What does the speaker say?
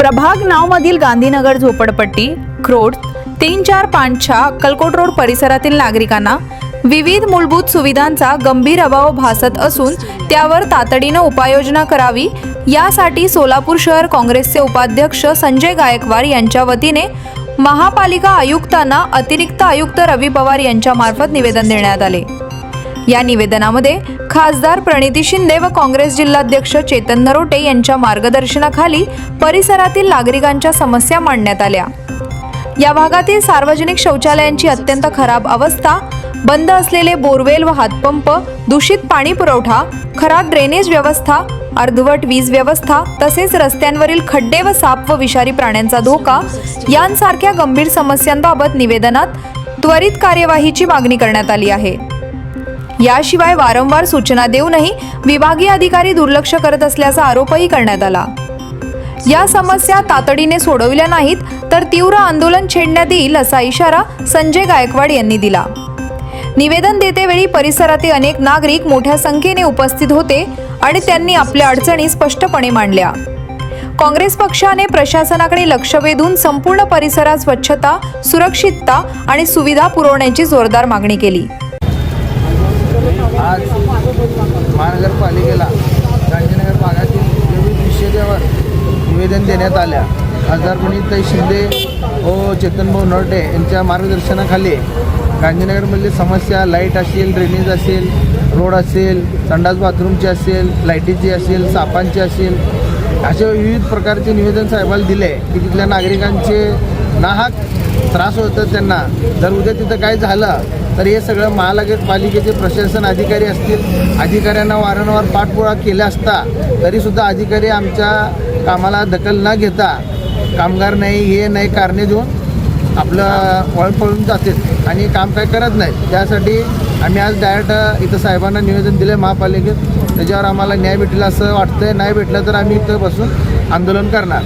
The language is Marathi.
प्रभाग नावमधील गांधीनगर झोपडपट्टी क्रोड तीन चार पाचच्या अक्कलकोट रोड परिसरातील नागरिकांना विविध मूलभूत सुविधांचा गंभीर अभाव भासत असून त्यावर तातडीनं उपाययोजना करावी यासाठी सोलापूर शहर काँग्रेसचे उपाध्यक्ष संजय गायकवाड यांच्या वतीने महापालिका आयुक्तांना अतिरिक्त आयुक्त रवी पवार यांच्यामार्फत निवेदन देण्यात आले. या निवेदनामध्ये खासदार प्रणिती शिंदे व काँग्रेस जिल्हाध्यक्ष चेतन नरोटे यांच्या मार्गदर्शनाखाली परिसरातील नागरिकांच्या समस्या मांडण्यात आल्या. या भागातील सार्वजनिक शौचालयांची अत्यंत खराब अवस्था बंद असलेले बोरवेल व हातपंप दूषित पाणी पुरवठा खराब ड्रेनेज व्यवस्था अर्धवट वीज व्यवस्था तसेच रस्त्यांवरील खड्डे व साप व विषारी प्राण्यांचा धोका यांसारख्या गंभीर समस्यांबाबत निवेदनात त्वरित कार्यवाहीची मागणी करण्यात आली आहे. याशिवाय वारंवार सूचना देऊनही विभागीय अधिकारी दुर्लक्ष करत असल्याचा आरोपही करण्यात आला. या समस्या तातडीने सोडविल्या नाहीत तर तीव्र आंदोलन छेडण्यात येईल असा इशारा संजय गायकवाड यांनी दिला. निवेदन देतेवेळी परिसरातील अनेक नागरिक मोठ्या संख्येने उपस्थित होते आणि त्यांनी आपल्या अडचणी स्पष्टपणे मांडल्या. काँग्रेस पक्षाने प्रशासनाकडे लक्ष वेधून संपूर्ण परिसरात स्वच्छता सुरक्षितता आणि सुविधा पुरवण्याची जोरदार मागणी केली. महानगरपालिकेला गांधीनगर भागातील विविध विषयावर निवेदन देण्यात आल्या खासदार प्रणिताई शिंदे व चेतनभाऊ नरटे यांच्या मार्गदर्शनाखाली गांधीनगरमधली समस्या लाइट असेल ड्रेनेज असेल रोड असेल संडास बाथरूमची असेल लाईटीची असेल सापांची असेल असे विविध प्रकारचे निवेदन साहेबाला दिले की तिथल्या नागरिकांचे नाहक त्रास होतात त्यांना. जर उद्या तिथं काय झालं? तर हे सगळं महानगरपालिकेचे प्रशासन अधिकारी असतील अधिकाऱ्यांना वारंवार पाठपुरा केला असता तरीसुद्धा अधिकारी आमच्या कामाला दखल न घेता कामगार नाही हे नाही कारणे देऊन आपलं वळ पळून जाते आणि काम काय करत नाहीत. त्यासाठी आम्ही आज डायरेक्ट इथं साहेबांना निवेदन दिलं आहे महापालिकेत. त्याच्यावर आम्हाला न्याय भेटला असं वाटतंय. नाही भेटलं तर आम्ही इथं बसून आंदोलन करणार.